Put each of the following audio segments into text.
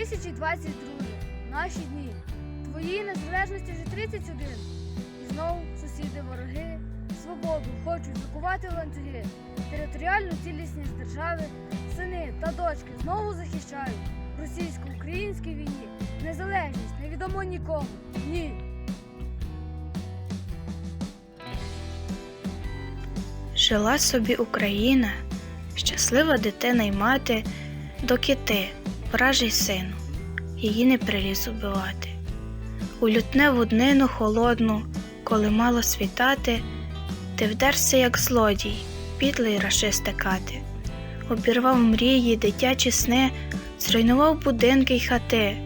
2022. Наші дні. Твоїй незалежності вже 31. І знову сусіди вороги. Свободу хочуть закувати ланцюги. Територіальну цілісність держави. Сини та дочки знову захищають. Російсько-українській війні. Незалежність невідомо нікому. Ні. Жила собі Україна, щаслива дитина й мати, доки ти, вражий сину, її не приліз убивати. У лютневу днину холодну, коли мало світати, ти вдерся, як злодій, підлий рашисте кати, обірвав мрії, дитячі сни, зруйнував будинки й хати,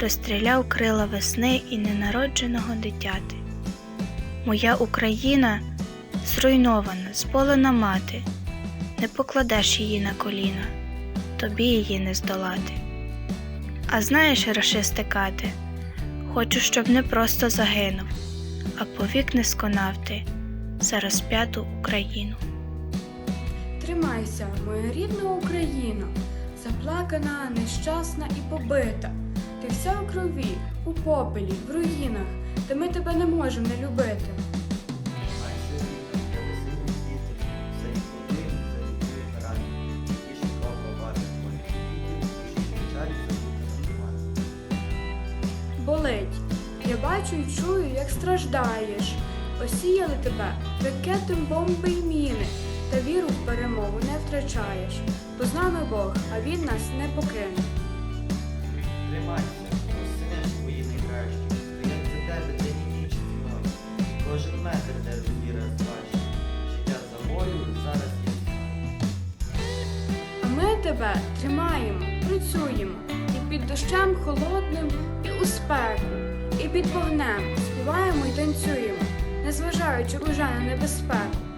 розстріляв крила весни і ненародженого дитяти. Моя Україна зруйнована, сполена мати, не покладеш її на коліна, тобі її не здолати. А знаєш, рашисте кати, хочу, щоб не просто загинув, а повік не сконав ти за розп'яту Україну. Тримайся, моя рідна Україна, заплакана, нещасна і побита. Ти вся у крові, у попелі, в руїнах, де ми тебе не можемо не любити. Болить. Я бачу і чую, як страждаєш. Осіяли тебе ракетом бомби й міни, та віру в перемогу не втрачаєш. Бо з нами Бог, а він нас не покине. Тримайся, осинеш твої найкращі, стоять за тебе день і ніч ціною. Кожен метр, де віра зважче, життя за волю зараз є. А ми тебе тримаємо, працюємо під дощем холодним, і у спеку, і під вогнем співаємо і танцюємо, незважаючи уже на небезпеку.